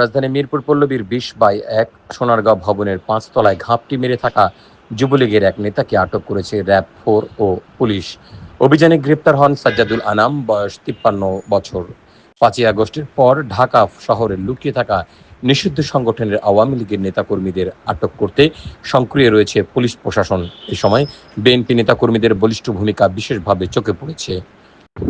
রাজধানী মিরপুর পল্লবীর বিশ বাই এক সোনারগাঁও ভবনের পাঁচতলায় ঘাপটি মেরে থাকা যুবলীগের এক নেতাকে আটক করেছে র্যাব ফোর ও পুলিশ। অভিযানে গ্রেপ্তার হন সাজ্জাদুল আনাম, বয়স তিপ্পান্ন বছর। পাঁচই আগস্টের পর ঢাকা শহরে লুকিয়ে থাকা নিষিদ্ধ সংগঠনের আওয়ামী লীগের নেতাকর্মীদের আটক করতে সক্রিয় রয়েছে পুলিশ প্রশাসন। এ সময় বিএনপি নেতাকর্মীদের বলিষ্ঠ ভূমিকা বিশেষভাবে চোখে পড়েছে।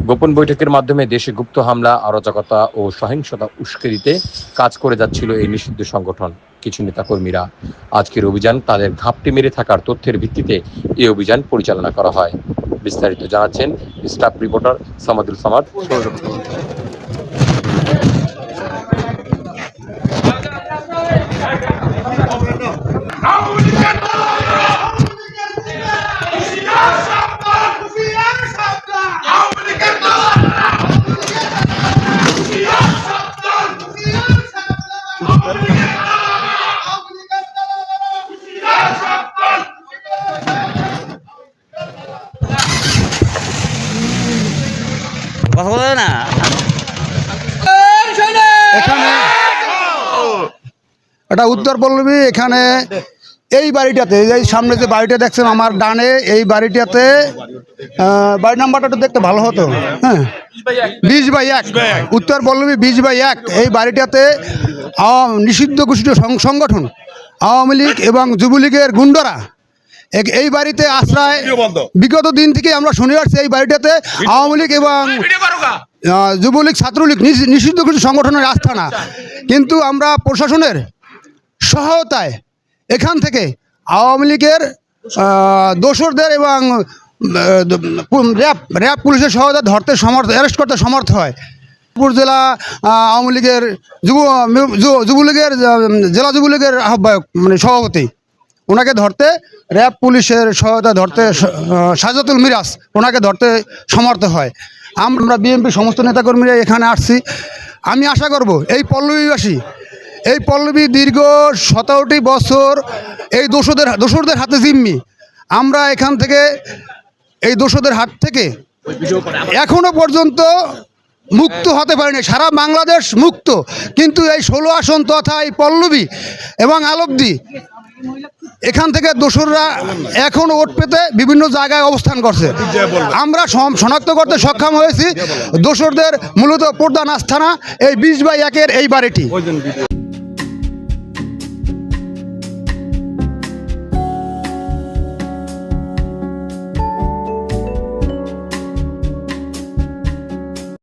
গোপন বৈঠকের মাধ্যমে দেশে গুপ্ত হামলা, অরাজকতা ও সহিংসতা উস্কে দিতে কাজ করে যাচ্ছিল এই নিষিদ্ধ সংগঠন। কিছু নেতাকর্মীরা আজকের অভিযান তাদের ঘাপটি মেরে থাকার তথ্যের ভিত্তিতে এই অভিযান পরিচালনা করা হয়। বিস্তারিত জানাচ্ছেন স্টাফ রিপোর্টার সামাদুল সামাদ। কথা না? এটা উত্তর পল্লবী, এখানে এই বাড়িটাতে, এই সামনে যে বাড়িটা দেখছেন আমার ডানে, এই বাড়িটাতে বাড়ি নাম্বারটা একটু দেখতে ভালো হতো। হ্যাঁ। বিশ বাই এক। উত্তর পল্লবী, বিশ বাই এক। এই বাড়িটাতে নিষিদ্ধ ঘোষিত সংগঠন, আওয়ামী লীগ এবং যুবলীগের গুন্ডরা এই বাড়িতে আশ্রয় বিগত দিন থেকে আমরা শুনে আসছি এই বাড়িটাতে আওয়ামী লীগ এবং যুবলীগ ছাত্রলীগ নিষি- নিষিদ্ধ কিছু সংগঠনের আস্থা না কিন্তু আমরা প্রশাসনের সহায়তায় এখান থেকে আওয়ামী লীগের দোসরদের এবং র্যাব র্যাব পুলিশের সহায়তা ধরতে সমর্থ অ্যারেস্ট করতে সমর্থ হয়। পুর জেলা আওয়ামী লীগের যুব যুবলীগের জেলা যুবলীগের আহ্বায়ক মানে সভাপতি। ওনাকে ধরতে র্যাব পুলিশের সহায়তা ধরতে সাজাতুল মিরাজ ওনাকে ধরতে সমর্থ হয়। আমরা বিএনপি সমস্ত নেতাকর্মীরা এখানে আসছি। আমি আশা করব এই পল্লবীবাসী, এই পল্লবী দীর্ঘ সতেরোটি বছর এই দোষদের দোসরদের হাতে জিম্মি। আমরা এখান থেকে এই দোষদের হাত থেকে এখনও পর্যন্ত মুক্ত হতে পারেনি। সারা বাংলাদেশ মুক্ত। কিন্তু এই ষোলো আসন তথা এই পল্লবী এবং আলবদি এখান থেকে দোসররা এখন ওট পেতে বিভিন্ন জায়গায় অবস্থান করছে। আমরা শনাক্ত করতে সক্ষম হয়েছি। দোসরদের মূলত প্রধান আস্থানা এই বিশ বাই একের এই বাড়িটি।